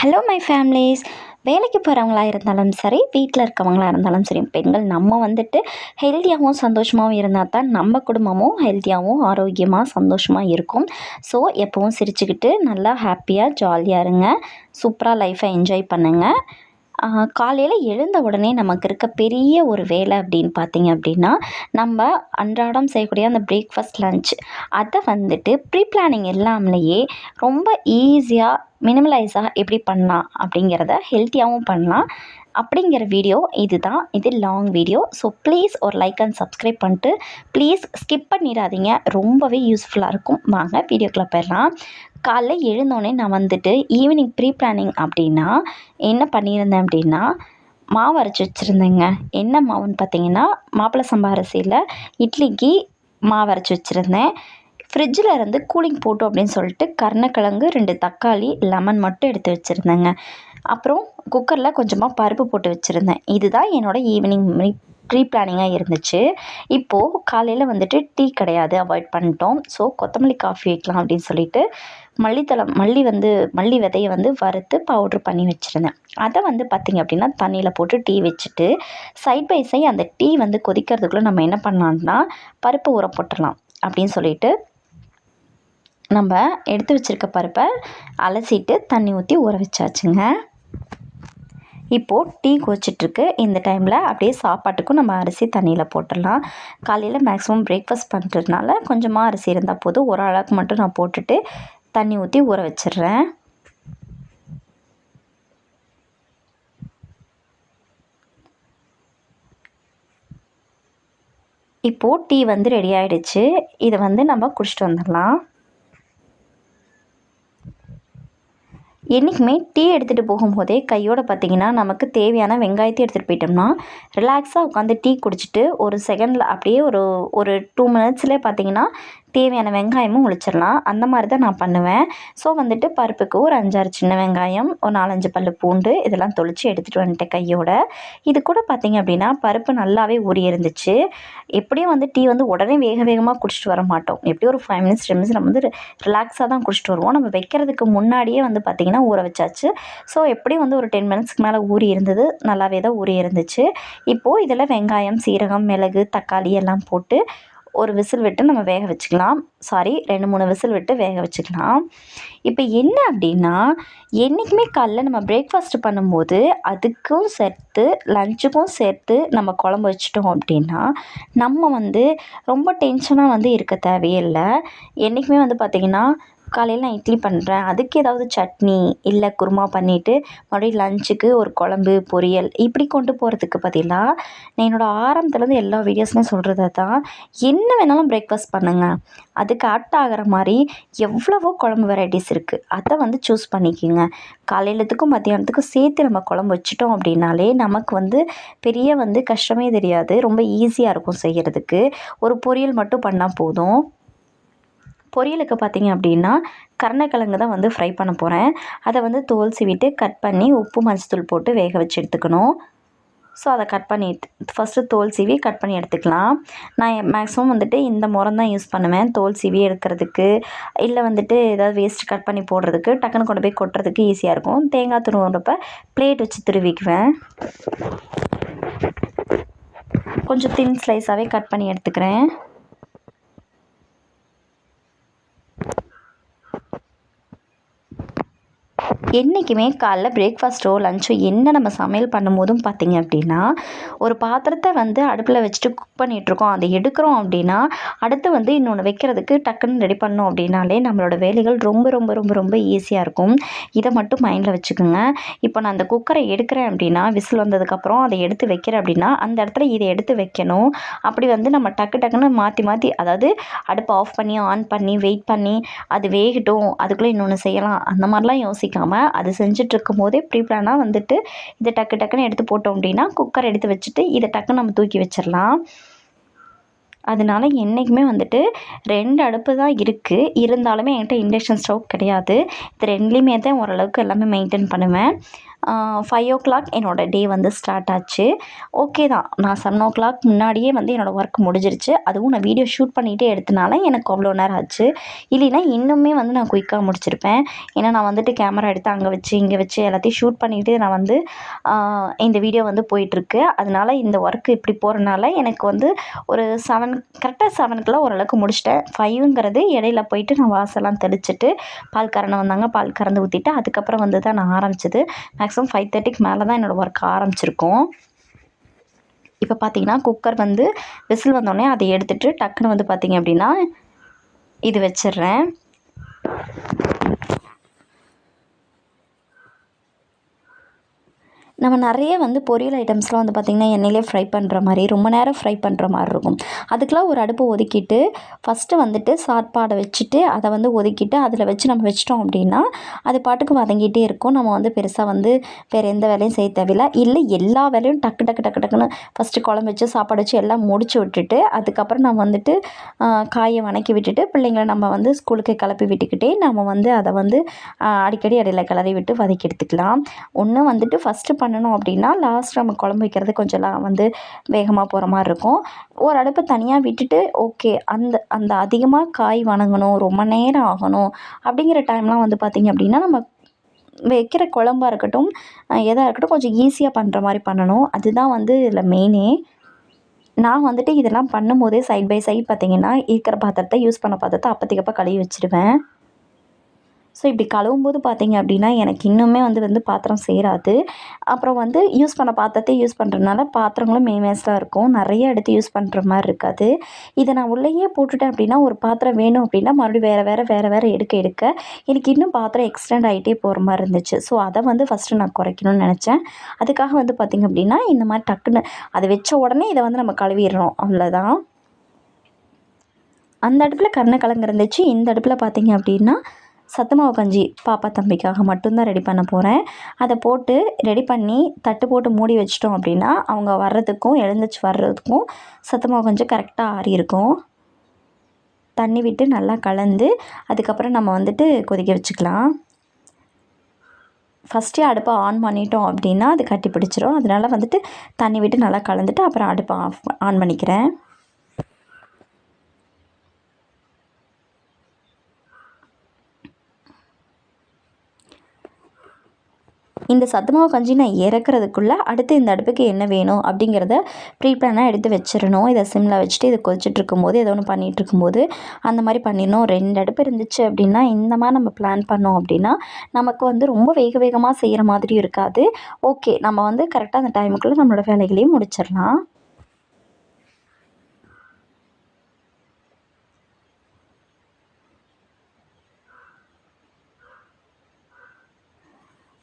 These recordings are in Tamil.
ஹலோ மை ஃபேமிலிஸ் வேலைக்கு போகிறவங்களா இருந்தாலும் சரி வீட்டில் இருக்கவங்களா இருந்தாலும் சரி பெண்கள் நம்ம வந்துட்டு ஹெல்த்தியாகவும் சந்தோஷமாகவும் இருந்தால் தான் நம்ம குடும்பமும் ஹெல்த்தியாகவும் ஆரோக்கியமாக சந்தோஷமாக இருக்கும். ஸோ எப்போவும் சிரிச்சுக்கிட்டு நல்லா ஹாப்பியாக ஜாலியாக இருங்க. சூப்பராக லைஃப்பை என்ஜாய் பண்ணுங்கள் காலையில் எழுந்த உடனே நமக்கு இருக்க பெரிய ஒரு வேலை அப்படின்னு பார்த்தீங்க அப்படின்னா நம்ம அன்றாடம் செய்யக்கூடிய அந்த பிரேக்ஃபாஸ்ட் லன்ச் அதை வந்துட்டு ப்ரீ பிளானிங் இல்லாமலேயே ரொம்ப ஈஸியாக மினிமலைஸாக எப்படி பண்ணலாம் அப்படிங்கிறத ஹெல்த்தியாகவும் பண்ணலாம். அப்படிங்கிற வீடியோ இது தான் இது லாங் வீடியோ ஸோ ப்ளீஸ் ஒரு லைக் அண்ட் சப்ஸ்கிரைப் பண்ணிட்டு ப்ளீஸ் ஸ்கிப் பண்ணிடாதீங்க. ரொம்பவே யூஸ்ஃபுல்லாக இருக்கும். வாங்க வீடியோக்குள்ளே போயிடலாம். காலைல எழுந்தோடனே நான் வந்துட்டு ஈவினிங் ப்ரீ பிளானிங் அப்படின்னா என்ன பண்ணியிருந்தேன் அப்படின்னா மாவு அரைச்சி வச்சுருந்தேங்க. என்ன மாவுன்னு பார்த்தீங்கன்னா மாப்பிள்ளை சம்பா அரிசியில் இட்லிக்கு மாவு அரைச்சி வச்சுருந்தேன். ஃப்ரிட்ஜில் இருந்து கூலிங் போட்டோம் அப்படின்னு சொல்லிட்டு கருணக்கிழங்கு ரெண்டு தக்காளி லெமன் மட்டும் எடுத்து வச்சுருந்தேங்க. அப்புறம் குக்கரில் கொஞ்சமாக பருப்பு போட்டு வச்சுருந்தேன். இதுதான் என்னோடய ஈவினிங் ப்ரீ பிளானிங்காக இருந்துச்சு. இப்போது காலையில் வந்துட்டு டீ கிடையாது அவாய்ட் பண்ணிட்டோம். ஸோ கொத்தமல்லி காஃபி வைக்கலாம் அப்படின்னு சொல்லிட்டு மல்லித்தலை மல்லி வந்து மல்லி விதையை வந்து வறுத்து பவுட்ரு பண்ணி வச்சுருந்தேன். அதை வந்து பார்த்திங்க அப்படின்னா தண்ணியில் போட்டு டீ வச்சுட்டு சைட் பை சைட் அந்த டீ வந்து கொதிக்கிறதுக்குள்ளே நம்ம என்ன பண்ணலான்னா பருப்பு ஊற போட்டுடலாம் அப்படின்னு சொல்லிட்டு நம்ம எடுத்து வச்சுருக்க பருப்பை அலசிட்டு தண்ணி ஊற்றி ஊற வச்சாச்சுங்க. இப்போது டீ கொச்சிட்ருக்கு இந்த டைமில் அப்படியே சாப்பாட்டுக்கும் நம்ம அரிசி தண்ணியில் போட்டுடலாம். காலையில் மேக்ஸிமம் பிரேக்ஃபாஸ்ட் பண்ணுறதுனால கொஞ்சமாக அரிசி இருந்தால் போதும். ஒரு அளவுக்கு மட்டும் நான் போட்டுட்டு தண்ணி ஊற்றி ஊற வச்சிடுறேன். இப்போது டீ வந்து ரெடி ஆகிடுச்சு இதை வந்து நம்ம குடிச்சிட்டு வந்துடலாம். என்றைக்குமே டீ எடுத்துகிட்டு போகும்போதே கையோடு பார்த்திங்கன்னா நமக்கு தேவையான வெங்காயத்தை எடுத்துகிட்டு போயிட்டோம்னா ரிலாக்ஸாக உட்காந்து டீ குடிச்சிட்டு ஒரு செகண்டில் அப்படியே ஒரு ஒரு டூ மினிட்ஸ்லேயே பார்த்திங்கன்னா தேவையான வெங்காயமும் உளிச்சிடலாம். அந்த மாதிரி தான் நான் பண்ணுவேன். ஸோ வந்துட்டு பருப்புக்கு ஒரு அஞ்சாறு சின்ன வெங்காயம் ஒரு நாலஞ்சு பல் பூண்டு இதெல்லாம் தொளிச்சு எடுத்துகிட்டு வந்துட்டேன் கையோட. இது கூட பார்த்திங்க அப்படின்னா பருப்பு நல்லாவே ஊறி இருந்துச்சு. எப்படியும் வந்து டீ வந்து உடனே வேக வேகமாக குடிச்சிட்டு வர மாட்டோம். எப்படியும் ஒரு ஃபைவ் மினிட்ஸ் டென் மினிட்ஸ் நம்ம வந்து ரிலாக்ஸாக தான் குடிச்சிட்டு வருவோம். நம்ம வைக்கிறதுக்கு முன்னாடியே வந்து பார்த்திங்கன்னா ஊற வச்சாச்சு. ஸோ எப்படியும் வந்து ஒரு டென் மினிட்ஸ்க்கு மேலே ஊறி இருந்தது. நல்லாவே தான் ஊறி இருந்துச்சு. இப்போது இதில் வெங்காயம் சீரகம் மிளகு தக்காளி எல்லாம் போட்டு ஒரு விசில் விட்டு நம்ம வேக வச்சுக்கலாம். சாரி ரெண்டு மூணு விசில் விட்டு வேக வச்சுக்கலாம். இப்போ என்ன அப்படின்னா என்றைக்குமே காலைல நம்ம பிரேக்ஃபாஸ்ட் பண்ணும்போது அதுக்கும் சேர்த்து லஞ்சுக்கும் சேர்த்து நம்ம குழம்பு வச்சிட்டோம் அப்படின்னா நம்ம வந்து ரொம்ப டென்ஷனாக வந்து இருக்க தேவையில்லை. என்றைக்குமே வந்து பார்த்திங்கன்னா காலையில் நான் இட்லி பண்ணுறேன் அதுக்கு ஏதாவது சட்னி இல்லை குருமா பண்ணிவிட்டு மறுபடியும் லஞ்சுக்கு ஒரு குழம்பு பொரியல் இப்படி கொண்டு போகிறதுக்கு பதிலாக நான் என்னோடய ஆரம்பத்துலேருந்து எல்லா வீடியோஸுமே சொல்கிறது தான் என்ன வேணாலும் பிரேக்ஃபாஸ்ட் பண்ணுங்கள் அதுக்கு ஆட் ஆகிற மாதிரி எவ்வளவோ குழம்பு வெரைட்டிஸ் இருக்குது அதை வந்து சூஸ் பண்ணிக்கோங்க. காலையிலத்துக்கும் மத்தியானத்துக்கும் சேர்த்து நம்ம குழம்பு வச்சிட்டோம் அப்படின்னாலே நமக்கு வந்து பெரிய வந்து கஷ்டமே தெரியாது. ரொம்ப ஈஸியாக இருக்கும் செய்கிறதுக்கு ஒரு பொரியல் மட்டும் பண்ணால் போதும். பொரியலுக்கு பார்த்திங்க அப்படின்னா கருணக்கிழங்கு தான் வந்து ஃப்ரை பண்ண போகிறேன் அதை வந்து தோல் சீவிட்டு கட் பண்ணி உப்பு மஞ்சத்தூள் போட்டு வேக வச்சு எடுத்துக்கணும். ஸோ அதை கட் பண்ணி ஃபஸ்ட்டு தோல் சீவி கட் பண்ணி எடுத்துக்கலாம். நான் மேக்ஸிமம் வந்துட்டு இந்த முறம் தான் யூஸ் பண்ணுவேன். தோல் சீவி எடுக்கிறதுக்கு இல்லை வந்துட்டு ஏதாவது வேஸ்ட் கட் பண்ணி போடுறதுக்கு டக்குன்னு கொண்டு போய் கொட்டுறதுக்கு ஈஸியாக இருக்கும். தேங்காய் துருவுறப்ப பிளேட் வச்சு துருவிக்குவேன். கொஞ்சம் தின் ஸ்லைஸாகவே கட் பண்ணி எடுத்துக்கிறேன். என்றைக்குமே காலைல பிரேக்ஃபாஸ்ட்டோ லஞ்சோ என்ன நம்ம சமையல் பண்ணும்போதும் பார்த்திங்க அப்படின்னா ஒரு பாத்திரத்தை வந்து அடுப்பில் வச்சுட்டு குக் பண்ணிகிட்ருக்கோம் அதை எடுக்கிறோம் அப்படின்னா அடுத்து வந்து இன்னொன்று வைக்கிறதுக்கு டக்குன்னு ரெடி பண்ணோம் அப்படின்னாலே நம்மளோட வேலைகள் ரொம்ப ரொம்ப ரொம்ப ரொம்ப ஈஸியாக இருக்கும். இதை மட்டும் மைண்டில் வச்சுக்கோங்க. இப்போ நான் அந்த குக்கரை எடுக்கிறேன் அப்படின்னா விசில் வந்ததுக்கப்புறம் அதை எடுத்து வைக்கிறேன் அப்படின்னா அந்த இடத்துல இதை எடுத்து வைக்கணும். அப்படி வந்து நம்ம டக்கு டக்குன்னு மாற்றி மாற்றி அதாவது அடுப்பை ஆஃப் பண்ணி ஆன் பண்ணி வெயிட் பண்ணி அது வேகட்டும் அதுக்குள்ளே இன்னொன்று செய்யலாம். அந்த மாதிரிலாம் யோசிக்காமல் அது செஞ்சிட்ருக்கும் போதே ப்ரீ பிளானாக வந்துட்டு இதை டக்கு டக்குன்னு எடுத்து போட்டோம் அப்படின்னா குக்கர் எடுத்து வச்சுட்டு இதை டக்குன்னு நம்ம தூக்கி வச்சிடலாம். அதனால என்றைக்குமே வந்துட்டு ரெண்டு அடுப்பு தான் இருக்குது இருந்தாலுமே என்கிட்ட இண்டக்ஷன் ஸ்டவ் கிடையாது. இது ரெண்டுலேயுமே தான் ஓரளவுக்கு எல்லாமே மெயின்டைன் பண்ணுவேன். ஃபைவ் ஓ கிளாக் என்னோடய டே வந்து ஸ்டார்ட் ஆச்சு. ஓகே தான். நான் செவன் ஓ கிளாக் முன்னாடியே வந்து என்னோடய ஒர்க் முடிஞ்சிருச்சு. அதுவும் நான் வீடியோ ஷூட் பண்ணிகிட்டே எடுத்தனால எனக்கு அவ்வளோ நேரம் ஆச்சு. இல்லைன்னா இன்னுமே வந்து நான் குயிக்காக முடிச்சிருப்பேன். ஏன்னா நான் வந்துட்டு கேமரா எடுத்து அங்கே வச்சு இங்கே வச்சு எல்லாத்தையும் ஷூட் பண்ணிவிட்டு நான் வந்து இந்த வீடியோ வந்து போயிட்டுருக்கு. அதனால இந்த ஒர்க் இப்படி போகிறனால எனக்கு வந்து ஒரு செவன் கரெக்டாக செவனுக்குலாம் ஓரளவுக்கு முடிச்சிட்டேன். ஃபைவுங்கிறது இடையில போயிட்டு நான் வாசலாம் தெளிச்சிட்டு பால் கறந்து வந்தாங்க. பால் கறந்து ஊற்றிட்டு அதுக்கப்புறம் வந்து தான் நான் ஆரம்பிச்சது. மேக்ஸிமம் ஃபைவ் தேர்ட்டிக்கு மேலே தான் என்னோடய ஒர்க் ஆரம்பிச்சிருக்கோம். இப்போ பார்த்தீங்கன்னா குக்கர் வந்து விசில் வந்தோடனே அதை எடுத்துகிட்டு டக்குன்னு வந்து பார்த்தீங்க அப்படின்னா இது வச்சிடுறேன். நம்ம நிறைய வந்து பொரியல் ஐட்டம்ஸ்லாம் வந்து பார்த்திங்கன்னா எண்ணெயிலே ஃப்ரை பண்ணுற மாதிரி ரொம்ப நேரம் ஃப்ரை பண்ணுற மாதிரி இருக்கும். அதுக்கெலாம் ஒரு அடுப்பு ஒதுக்கிட்டு ஃபஸ்ட்டு வந்துட்டு சாப்பாடை வச்சுட்டு அதை வந்து ஒதுக்கிட்டு அதில் வச்சு நம்ம வச்சிட்டோம் அப்படின்னா அது பாட்டுக்கு வதங்கிட்டே இருக்கும். நம்ம வந்து பெருசாக வந்து வேறு எந்த வேலையும் செய்ய தேவையில்லை. இல்லை எல்லா வேலையும் டக்கு டக்கு டக்கு டக்குன்னு ஃபஸ்ட்டு குழம்பு வச்சு சாப்பாடு வச்சு எல்லாம் முடிச்சு விட்டுட்டு அதுக்கப்புறம் நம்ம வந்துட்டு காயை வணக்கி விட்டுட்டு பிள்ளைங்களை நம்ம வந்து ஸ்கூலுக்கு கிளப்பி விட்டுக்கிட்டே நம்ம வந்து அதை வந்து அடிக்கடி இடையில கிளறி விட்டு வதக்கி எடுத்துக்கலாம். ஒன்று வந்துட்டு ஃபஸ்ட்டு பண்ணணும் அப்படின்னா லாஸ்ட் நம்ம குழம்பு வைக்கிறது கொஞ்சம் வந்து வேகமாக போகிற மாதிரி இருக்கும். ஒரு அடுப்பு தனியாக விட்டுட்டு ஓகே அந்த அந்த அதிகமாக காய் வணங்கணும் ரொம்ப நேரம் ஆகணும் அப்படிங்கிற டைம்லாம் வந்து பார்த்திங்க அப்படின்னா நம்ம வைக்கிற குழம்பாக இருக்கட்டும் எதாக இருக்கட்டும் கொஞ்சம் ஈஸியாக பண்ணுற மாதிரி பண்ணணும். அதுதான் வந்து இதில் மெயினே நான் வந்துட்டு இதெல்லாம் பண்ணும்போதே சைட் பை சைட் பார்த்திங்கன்னா இருக்கிற பாத்திரத்தை யூஸ் பண்ண பாத்திரத்தை அப்போத்திக்கப்போ கழுவி வச்சிடுவேன் ஸோ இப்படி கழுவும் போது பார்த்தீங்க அப்படின்னா எனக்கு இன்னுமே வந்து வந்து பாத்திரம் சேராது. அப்புறம் வந்து யூஸ் பண்ண பாத்திரத்தை யூஸ் பண்ணுறதுனால பாத்திரங்களும் மேமேஸாக இருக்கும். நிறைய எடுத்து யூஸ் பண்ணுற மாதிரி இருக்காது. இதை நான் உள்ளேயே போட்டுட்டேன் அப்படின்னா ஒரு பாத்திரம் வேணும் அப்படின்னா மறுபடியும் வேறு வேறு வேறு வேறு எடுக்க எடுக்க எனக்கு இன்னும் பாத்திரம் எக்ஸ்டெண்ட் ஆகிட்டே போகிற மாதிரி இருந்துச்சு. ஸோ அதை வந்து ஃபஸ்ட்டு நான் குறைக்கணும்னு நினச்சேன். அதுக்காக வந்து பார்த்திங்க அப்படின்னா இந்த மாதிரி டக்குன்னு அதை வச்ச உடனே இதை வந்து நம்ம கழுவிடுறோம் அவ்வளோதான் அந்த அடுப்பில் கருணக்கிழங்கு இருந்துச்சு. இந்த அடுப்பில் பார்த்தீங்க அப்படின்னா சத்து மாவு கஞ்சி பாப்பா தம்பிக்காக மட்டும்தான் ரெடி பண்ண போகிறேன் அதை போட்டு ரெடி பண்ணி தட்டு போட்டு மூடி வச்சிட்டோம் அப்படின்னா அவங்க வர்றதுக்கும் எழுந்திரிச்சு வர்றதுக்கும் சத்து மாவு கஞ்சி கரெக்டாக ஆறி இருக்கும். தண்ணி விட்டு நல்லா கலந்து அதுக்கப்புறம் நம்ம வந்துட்டு கொதிக்க வச்சுக்கலாம். ஃபஸ்ட்டே அடுப்பை ஆன் பண்ணிட்டோம் அப்படின்னா அது கட்டி பிடிச்சிரும். அதனால் வந்துட்டு தண்ணி விட்டு நல்லா கலந்துட்டு அப்புறம் அடுப்பை ஆஃப் ஆன் பண்ணிக்கிறேன். இந்த சத்துமாவு கஞ்சி நான் இறக்குறதுக்குள்ளே அடுத்து இந்த அடுப்புக்கு என்ன வேணும் அப்படிங்கிறத ப்ரீ பிளானாக எடுத்து வச்சிடணும். இதை சிம்மில் வச்சுட்டு இதை கொதிச்சுட்டு இருக்கும்போது ஏதோ ஒன்று பண்ணிகிட்டு இருக்கும்போது அந்த மாதிரி பண்ணிடணும். ரெண்டு அடுப்பு இருந்துச்சு அப்படின்னா இந்த மாதிரி நம்ம பிளான் பண்ணோம் அப்படின்னா நமக்கு வந்து ரொம்ப வேக வேகமாக செய்கிற மாதிரியும் இருக்காது. ஓகே நம்ம வந்து கரெக்டாக அந்த டைமுக்குள்ளே நம்மளோட வேலைகளையும் முடிச்சிடலாம்.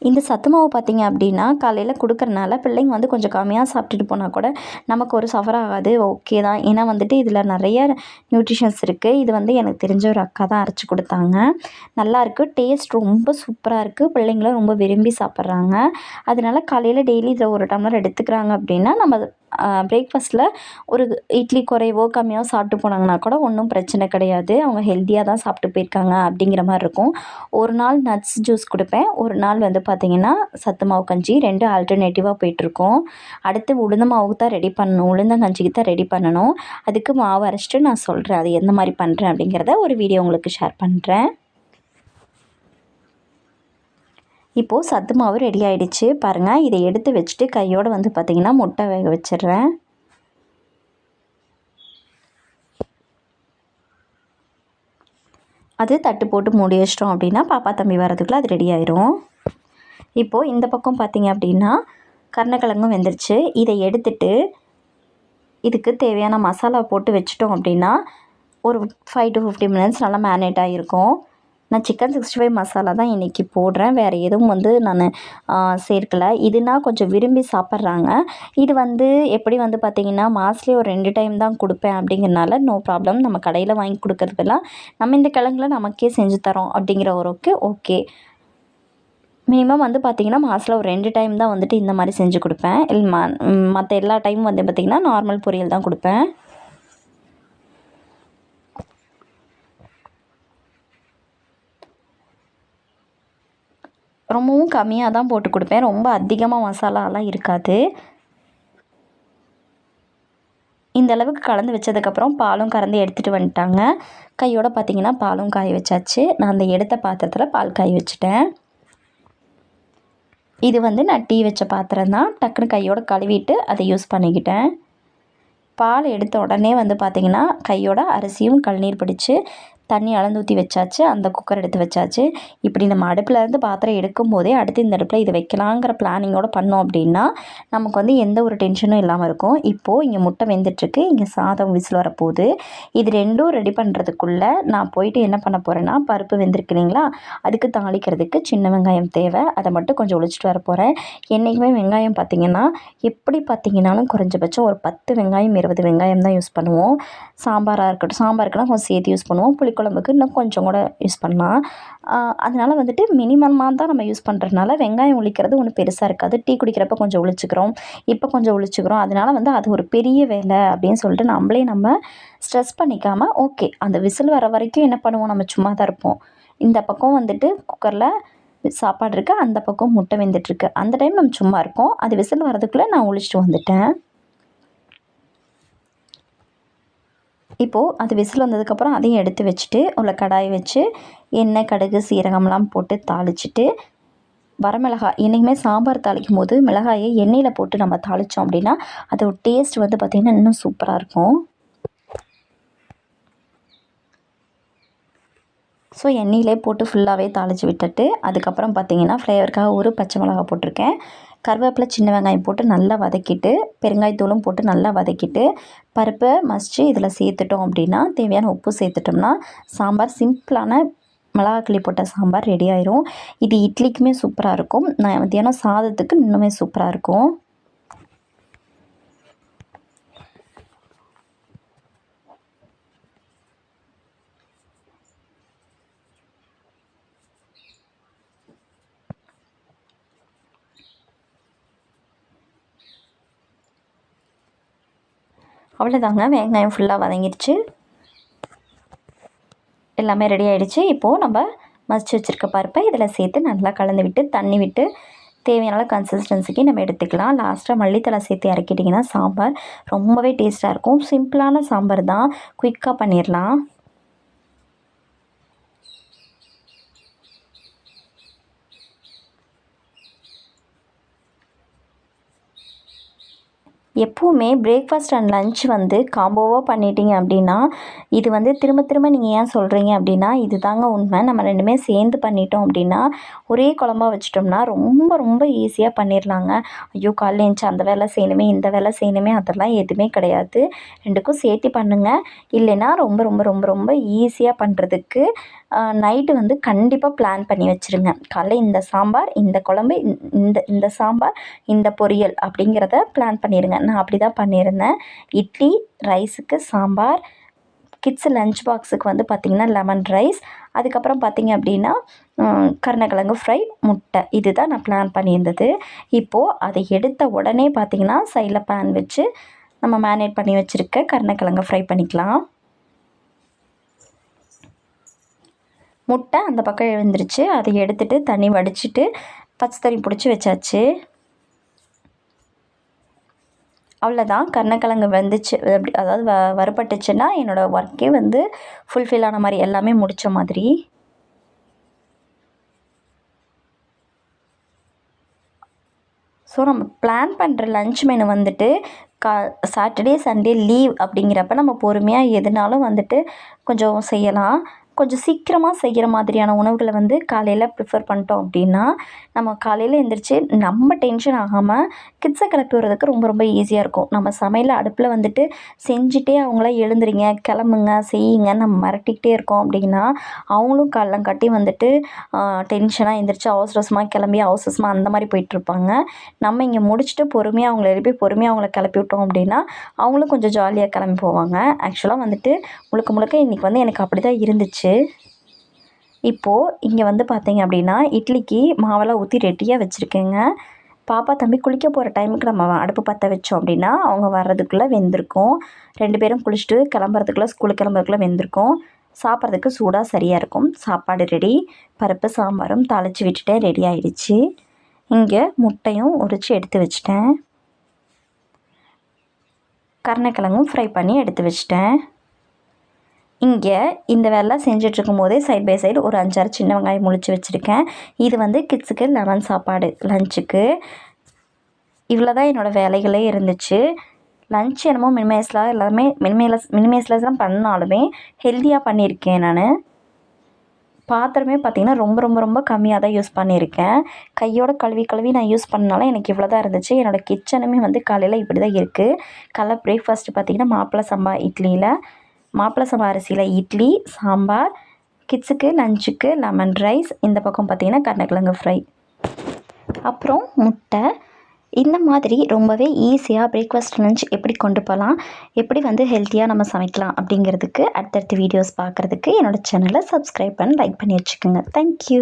இந்த சத்து மாவு பார்த்தீங்க அப்படின்னா காலையில் கொடுக்குறனால பிள்ளைங்க வந்து கொஞ்சம் கம்மியாக சாப்பிட்டுட்டு போனால் கூட நமக்கு ஒரு சஃபர் ஆகாது ஓகே தான். ஏன்னா வந்துட்டு இதில் நிறைய நியூட்ரிஷன்ஸ் இருக்குது இது வந்து எனக்கு தெரிஞ்ச ஒரு அக்கா தான் அரைச்சி கொடுத்தாங்க. நல்லாயிருக்கு டேஸ்ட் ரொம்ப சூப்பராக இருக்குது பிள்ளைங்களும் ரொம்ப விரும்பி சாப்பிட்றாங்க. அதனால காலையில் டெய்லி இதில் ஒரு டம்ளர் எடுத்துக்கிறாங்க அப்படின்னா நம்ம பிரேக்ஃபாஸ்ட்டில் ஒரு இட்லி குறைவோ கம்மியாக சாப்பிட்டு போனாங்கன்னா கூட ஒன்றும் பிரச்சனை கிடையாது. அவங்க ஹெல்த்தியாக தான் சாப்பிட்டு போயிருக்காங்க அப்படிங்கிற மாதிரி இருக்கும். ஒரு நாள் நட்ஸ் ஜூஸ் கொடுப்பேன். ஒரு நாள் வந்து பார்த்திங்கன்னா சத்து மாவு கஞ்சி ரெண்டு ஆல்டர்னேட்டிவாக போயிட்டுருக்கோம். அடுத்து உளுந்த மாவுக்கு தான் ரெடி பண்ணணும். உளுந்தங்கஞ்சிக்கு தான் ரெடி பண்ணணும். அதுக்கு மாவு அரைச்சிட்டு நான் சொல்கிறேன் அது எந்த மாதிரி பண்ணுறேன் அப்படிங்கிறத ஒரு வீடியோ உங்களுக்கு ஷேர் பண்ணுறேன் இப்போது சத்து மாவு ரெடி ஆகிடுச்சு பாருங்கள் இதை எடுத்து வச்சுட்டு கையோடு வந்து பார்த்திங்கன்னா முட்டை வேக வச்சிடுறேன். அது தட்டு போட்டு மூடி வச்சிட்டோம் அப்படின்னா பாப்பா தம்பி வரதுக்குள்ளே அது ரெடி ஆயிரும். இப்போது இந்த பக்கம் பார்த்திங்க அப்படின்னா கருணக்கிழங்கும் வெந்துருச்சு. இதை எடுத்துட்டு இதுக்கு தேவையான மசாலா போட்டு வச்சிட்டோம் அப்படின்னா ஒரு ஃபைவ் டு ஃபிஃப்டி மினிட்ஸ் நல்லா மேரினேட் ஆகிருக்கும் நான் சிக்கன் சிக்ஸ்டி ஃபைவ் மசாலா தான் இன்றைக்கி போடுறேன். வேறு எதுவும் வந்து நான் சேர்க்கலை. இதுனா கொஞ்சம் விரும்பி சாப்பிட்றாங்க. இது வந்து எப்படி வந்து பார்த்திங்கன்னா மாதத்துலேயே ஒரு ரெண்டு டைம் தான் கொடுப்பேன் அப்படிங்கிறனால நோ ப்ராப்ளம் நம்ம கடையில் வாங்கி கொடுக்குறதுலாம் நம்ம இந்த கிழங்குல நமக்கே செஞ்சு தரோம் அப்படிங்கிற ஒருக்கு ஓகே மினிமம் வந்து பார்த்திங்கன்னா மாதத்தில் ஒரு ரெண்டு டைம் தான் வந்துட்டு இந்த மாதிரி செஞ்சு கொடுப்பேன். இல்லை மற்ற எல்லா டைமும் வந்து பார்த்திங்கன்னா நார்மல் பொரியல் தான் கொடுப்பேன். ரொம்பவும் கம்மியாக தான் போட்டு கொடுப்பேன். ரொம்ப அதிகமாக மசாலாலாம் இருக்காது. இந்த அளவுக்கு கலந்து வச்சதுக்கப்புறம் பாலும் கறந்து எடுத்துகிட்டு வந்துட்டாங்க. கையோட பார்த்திங்கன்னா பாலும் காய வச்சாச்சு. நான் அந்த எடுத்த பாத்திரத்தில் பால் காய வச்சுட்டேன். இது வந்து நான் டீ வச்ச பாத்திரம் தான். டக்குன்னு கையோடு கழுவிட்டு அதை யூஸ் பண்ணிக்கிட்டேன். பால் எடுத்த உடனே வந்து பார்த்திங்கன்னா கையோட அரிசியும் கழுநீர் பிடிச்சி தண்ணி அளந்து ஊற்றி வச்சாச்சு அந்த குக்கர் எடுத்து வச்சாச்சு. இப்படி நம்ம அடுப்பில் இருந்து பாத்திரம் எடுக்கும் போதே அடுத்து இந்த அடுப்பில் இதை வைக்கலாங்கிற பிளானிங்கோட பண்ணோம் அப்படின்னா நமக்கு வந்து எந்த ஒரு டென்ஷனும் இல்லாமல் இருக்கும். இப்போது இங்கே முட்டை வெந்துட்டுருக்கு இங்கே சாதம் விசில் வரப்போகுது. இது ரெண்டும் ரெடி பண்ணுறதுக்குள்ளே நான் போயிட்டு என்ன பண்ண போகிறேன்னா பருப்பு வெந்திருக்கு இல்லைங்களா? அதுக்கு தாளிக்கிறதுக்கு சின்ன வெங்காயம் தேவை. அதை மட்டும் கொஞ்சம் ஒழிச்சிட்டு வர போகிறேன் என்றைக்குமே வெங்காயம் பார்த்திங்கன்னா எப்படி பார்த்தீங்கன்னாலும் குறைஞ்சபட்சம் ஒரு பத்து வெங்காயம் இருபது வெங்காயம் தான் யூஸ் பண்ணுவோம். சாம்பாராக இருக்கட்டும் சாம்பாருக்குலாம் கொஞ்சம் சேர்த்து யூஸ் பண்ணுவோம். புளிக்குழம்புக்கு இன்னும் கொஞ்சம் கூட யூஸ் பண்ணலாம். அதனால் வந்துட்டு மினிமமாக தான் நம்ம யூஸ் பண்ணுறதுனால வெங்காயம் உளிக்கிறது ஒன்றும் பெருசாக இருக்காது. டீ குடிக்கிறப்ப கொஞ்சம் உளிச்சிக்கிறோம். இப்போ கொஞ்சம் உளிச்சிக்கிறோம். அதனால் வந்து அது ஒரு பெரிய வேலை அப்படின்னு சொல்லிட்டு நம்மளே நம்ம ஸ்ட்ரெஸ் பண்ணிக்காமல் ஓகே அந்த விசில் வர வரைக்கும் என்ன பண்ணுவோம்? நம்ம சும்மா தான் இருப்போம். இந்த பக்கம் வந்துட்டு குக்கரில் சாப்பாடு இருக்குது அந்த பக்கம் முட்டை வெந்துட்டுருக்கு அந்த டைம் நம்ம சும்மா இருக்கோம். அது விசில் வரதுக்குள்ளே நான் ஒழிச்சிட்டு வந்துட்டேன். இப்போது அது விசில் வந்ததுக்கப்புறம் அதையும் எடுத்து வச்சுட்டு உள்ள கடாய் வச்சு எண்ணெய் கடுகு சீரகம்லாம் போட்டு தாளிச்சிட்டு வரமிளகாய் என்றைக்குமே சாம்பார் தாளிக்கும் போது மிளகாயை எண்ணெயில் போட்டு நம்ம தாளித்தோம் அப்படின்னா அதோட டேஸ்ட் வந்து பார்த்திங்கன்னா இன்னும் சூப்பராக இருக்கும். ஸோ எண்ணெயிலே போட்டு ஃபுல்லாகவே தாளித்து விட்டுட்டு அதுக்கப்புறம் பார்த்திங்கன்னா ஃப்ளேவருக்காக ஒரு பச்சை மிளகா போட்டிருக்கேன். கருவேப்பிலை சின்ன வெங்காயம் போட்டு நல்லா வதக்கிட்டு பெருங்காயத்தூளும் போட்டு நல்லா வதக்கிட்டு பருப்பை மசித்து இதில் சேர்த்துட்டோம் அப்படின்னா தேவையான உப்பு சேர்த்துட்டோம்னா சாம்பார் சிம்பிளான மிளகாக்கிளி போட்ட சாம்பார் ரெடி ஆயிரும். இது இட்லிக்குமே சூப்பராக இருக்கும். நான் மத்தியானம் சாதத்துக்கு இன்னுமே சூப்பராக இருக்கும். அவ்வளோதாங்க வெங்காயம் ஃபுல்லாக வதங்கிடுச்சு. எல்லாமே ரெடி ஆகிடுச்சு இப்போது நம்ம மசிச்சு வச்சுருக்க பருப்பை இதில் சேர்த்து நல்லா கலந்து விட்டு தண்ணி விட்டு தேவையான கன்சிஸ்டன்சிக்கு நம்ம எடுத்துக்கலாம். லாஸ்ட்டாக மல்லித்தலை சேர்த்து இறக்கிட்டிங்கன்னா சாம்பார் ரொம்பவே டேஸ்ட்டாக இருக்கும். சிம்பிளான சாம்பார் தான். குயிக்காக பண்ணிடலாம். எப்போவுமே பிரேக்ஃபாஸ்ட் அண்ட் லன்ச் வந்து காம்போவாக பண்ணிட்டீங்க அப்படின்னா இது வந்து திரும்ப திரும்ப நீங்கள் ஏன் சொல்கிறீங்க அப்படின்னா இது தாங்க உண்மை. நம்ம ரெண்டுமே சேர்ந்து பண்ணிட்டோம் அப்படின்னா ஒரே குழம்பா வச்சிட்டோம்னா ரொம்ப ரொம்ப ஈஸியாக பண்ணிடலாங்க ஐயோ காலையில் எழுந்துச்சி அந்த வேலை செய்யணுமே இந்த வேலை செய்யணுமே அதெல்லாம் எதுவுமே கிடையாது. ரெண்டுக்கும் சேர்த்து பண்ணுங்கள் இல்லைன்னா ரொம்ப ரொம்ப ரொம்ப ரொம்ப ஈஸியாக பண்ணுறதுக்கு நைட்டு வந்து கண்டிப்பாக பிளான் பண்ணி வச்சுருங்க. காலைல இந்த சாம்பார் இந்த குழம்பு இந்த இந்த சாம்பார் இந்த பொரியல் அப்படிங்கிறத பிளான் பண்ணிடுங்க நான் அப்படி தான் பண்ணியிருந்தேன். இட்லி ரைஸுக்கு சாம்பார் கிட்ஸு லஞ்ச் பாக்ஸுக்கு வந்து பார்த்திங்கன்னா லெமன் ரைஸ் அதுக்கப்புறம் பார்த்திங்க அப்படின்னா கருணக்கிழங்கு ஃப்ரை முட்டை. இது தான் நான் பிளான் பண்ணியிருந்தது. இப்போது அதை எடுத்த உடனே பார்த்திங்கன்னா சைடில் பேன் வச்சு நம்ம மேரினேட் பண்ணி வச்சுருக்க கருணக்கிழங்கு ஃப்ரை பண்ணிக்கலாம். முட்டை அந்த பக்கம் எழுந்துருச்சு. அதை எடுத்துகிட்டு தண்ணி வடிச்சிட்டு பச்சை தண்ணி பிடிச்சி வச்சாச்சு. அவ்வளோதான் கருணக்கிழங்கு வெந்துச்சு. அப்படி அதாவது வ வறுபட்டுச்சுன்னா என்னோடய ஒர்க்கே வந்து ஃபுல்ஃபில் ஆன மாதிரி எல்லாமே முடித்த மாதிரி. ஸோ நம்ம பிளான் பண்ணுற லன்ச் மெனு வந்துட்டு கா சாட்டர்டே சண்டே லீவ் அப்படிங்கிறப்ப நம்ம பொறுமையாக எதுனாலும் வந்துட்டு கொஞ்சம் செய்யலாம். கொஞ்சம் சீக்கிரமாக செய்கிற மாதிரியான உணவுகளை வந்து காலையில் ப்ரிஃபர் பண்ணிட்டோம் அப்படின்னா நம்ம காலையில் எழுந்திரிச்சி நம்ம டென்ஷன் ஆகாமல் கிட்ஸை கிளப்பி விடுறதுக்கு ரொம்ப ரொம்ப ஈஸியாக இருக்கும். நம்ம சமையல் அடுப்பில் வந்துட்டு செஞ்சுட்டே அவங்கள எழுந்துறீங்க கிளம்புங்க செய்யுங்க நம்ம மிரட்டிக்கிட்டே இருக்கோம் அப்படின்னா அவங்களும் கட்டி வந்துட்டு டென்ஷனாக எழுந்திரிச்சு அவசரசமாக அவசரமாக கிளம்பி அவசரமாக அந்த மாதிரி போயிட்டுருப்பாங்க நம்ம இங்கே முடிச்சுட்டு பொறுமையாக அவங்கள எழுப்பி பொறுமையாக அவங்கள கிளப்பி விட்டோம் அப்படின்னா அவங்களும் கொஞ்சம் ஜாலியாக கிளம்பி போவாங்க. ஆக்சுவலாக வந்துட்டு முழுக்க முழுக்க இன்றைக்கி வந்து எனக்கு அப்படி தான் இருந்துச்சு. இப்போது இங்கே வந்து பார்த்தீங்க அப்படின்னா இட்லிக்கு மாவெல்லாம் ஊற்றி ரெடியாக வச்சுருக்கேங்க. பாப்பா தம்பி குளிக்க போகிற டைமுக்கு நம்ம அடுப்பு பற்ற வச்சோம் அப்படின்னா அவங்க வர்றதுக்குள்ளே வெந்திருக்கும். ரெண்டு பேரும் குளிச்சுட்டு கிளம்புறதுக்குள்ளே ஸ்கூலுக்கு கிளம்புறதுக்குள்ளே வெந்திருக்கும். சாப்பிட்றதுக்கு சூடாக சரியாக இருக்கும். சாப்பாடு ரெடி பருப்பு சாம்பாரும் தாளித்து விட்டுட்டேன் ரெடி ஆயிடுச்சு. இங்கே முட்டையும் உரித்து எடுத்து வச்சிட்டேன். கருணக்கிழங்கும் ஃப்ரை பண்ணி எடுத்து வச்சிட்டேன். இங்கே இந்த வேலைலாம் செஞ்சிட்ருக்கும் போதே சைட் பை சைடு ஒரு அஞ்சாறு சின்ன வெங்காயம் முழிச்சு வச்சுருக்கேன். இது வந்து கிட்ஸுக்கு லெமன் சாப்பாடு லஞ்சுக்கு இவ்வளோ தான் என்னோடய வேலைகளே இருந்துச்சு. லன்ச் என்னமோ மினிமைஸ்லாம் எல்லாமே மினிமைலஸ் மினிமைஸ்லாம் பண்ணாலுமே ஹெல்த்தியாக பண்ணியிருக்கேன் நான். பாத்திரமே பார்த்திங்கன்னா ரொம்ப ரொம்ப ரொம்ப கம்மியாக தான் யூஸ் பண்ணியிருக்கேன். கையோட கழுவி கழுவி நான் யூஸ் பண்ணனால எனக்கு இவ்வளோ தான் இருந்துச்சு. என்னோடய கிச்சனுமே வந்து காலையில் இப்படி தான் இருக்குது காலைல பிரேக்ஃபாஸ்ட்டு பார்த்திங்கன்னா மாப்பிள்ளை சம்பா இட்லியில். மாப்பிள்ளை சம்பா அரிசியில் இட்லி சாம்பார் கிட்ஸுக்கு லஞ்சுக்கு லெமன் ரைஸ் இந்த பக்கம் பார்த்திங்கன்னா கருணக்கிழங்கு ஃப்ரை அப்புறம் முட்டை. இந்த மாதிரி ரொம்பவே ஈஸியாக பிரேக்ஃபாஸ்ட் லஞ்ச் எப்படி கொண்டு போகலாம் எப்படி வந்து ஹெல்த்தியாக நம்ம சமைக்கலாம் அப்படிங்கிறதுக்கு அடுத்தடுத்த வீடியோஸ் பார்க்குறதுக்கு என்னோடய சேனலை சப்ஸ்கிரைப் பண்ணி லைக் பண்ணி வச்சுக்கோங்க. தேங்க்யூ